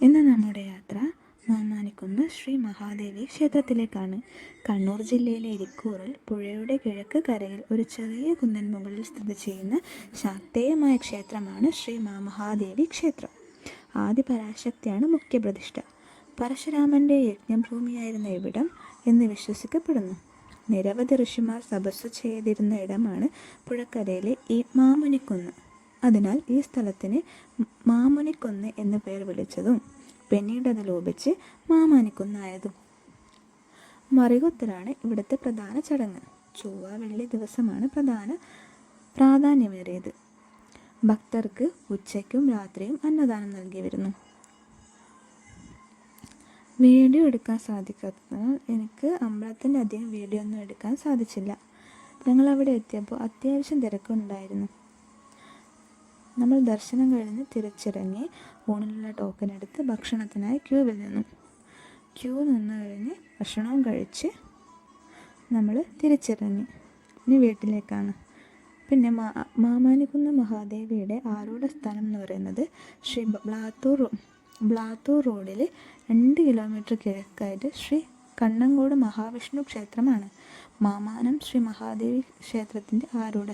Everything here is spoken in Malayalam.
ഇന്ന് നമ്മുടെ യാത്ര മാമാനിക്കുന്ന് ശ്രീ മഹാദേവി ക്ഷേത്രത്തിലേക്കാണ്. കണ്ണൂർ ജില്ലയിലെ ഇരിക്കൂറിൽ പുഴയുടെ കിഴക്ക് കരയിൽ ഒരു ചെറിയ കുന്നൻ മുകളിൽ സ്ഥിതി ചെയ്യുന്ന ശാക്തേയമായ ക്ഷേത്രമാണ് ശ്രീ മഹാദേവി ക്ഷേത്രം. ആദ്യ പരാശക്തിയാണ് മുഖ്യപ്രതിഷ്ഠ. പരശുരാമന്റെ യജ്ഞഭൂമിയായിരുന്ന ഇവിടം എന്ന് വിശ്വസിക്കപ്പെടുന്നു. നിരവധി ഋഷിമാർ തപസ് ചെയ്തിരുന്ന ഇടമാണ് പുഴക്കരയിലെ ഈ മാമുനിക്കുന്ന്. അതിനാൽ ഈ സ്ഥലത്തിന് മാമുനിക്കുന്ന് എന്ന് പേർ വിളിച്ചതും പിന്നീട് അത് ലോപിച്ച് മാമാനിക്കുന്നായതും. മറികൊത്തലാണ് ഇവിടുത്തെ പ്രധാന ചടങ്ങ്. ചൊവ്വ വെള്ളി ദിവസമാണ് പ്രധാന പ്രാധാന്യമേറിയത്. ഭക്തർക്ക് ഉച്ചയ്ക്കും രാത്രിയും അന്നദാനം നൽകി വരുന്നു. വീഡിയോ എടുക്കാൻ സാധിക്കാത്തതിനാൽ എനിക്ക് അമ്പലത്തിന്റെ അധികം വീഡിയോ ഒന്നും എടുക്കാൻ സാധിച്ചില്ല. ഞങ്ങൾ അവിടെ എത്തിയപ്പോൾ അത്യാവശ്യം തിരക്കുണ്ടായിരുന്നു. നമ്മൾ ദർശനം കഴിഞ്ഞ് തിരിച്ചിറങ്ങി ഫോണിലുള്ള ടോക്കൺ എടുത്ത് ഭക്ഷണത്തിനായി ക്യൂവിൽ നിന്നു. ക്യൂ നിന്ന് കഴിഞ്ഞ് ഭക്ഷണവും കഴിച്ച് നമ്മൾ തിരിച്ചിറങ്ങി. ഇനി വീട്ടിലേക്കാണ്. പിന്നെ മാമാനിക്കുന്ന് മഹാദേവിയുടെ ആരൂഢ സ്ഥലം എന്ന് പറയുന്നത് ശ്രീ ബ്ലാത്തൂർ ബ്ലാത്തൂർ റോഡിൽ രണ്ട് കിലോമീറ്റർ കിഴക്കായിട്ട് ശ്രീ കണ്ണങ്കോട് മഹാവിഷ്ണു ക്ഷേത്രമാണ്. മാമാനം ശ്രീ മഹാദേവി ക്ഷേത്രത്തിന്റെ ആരൂഢ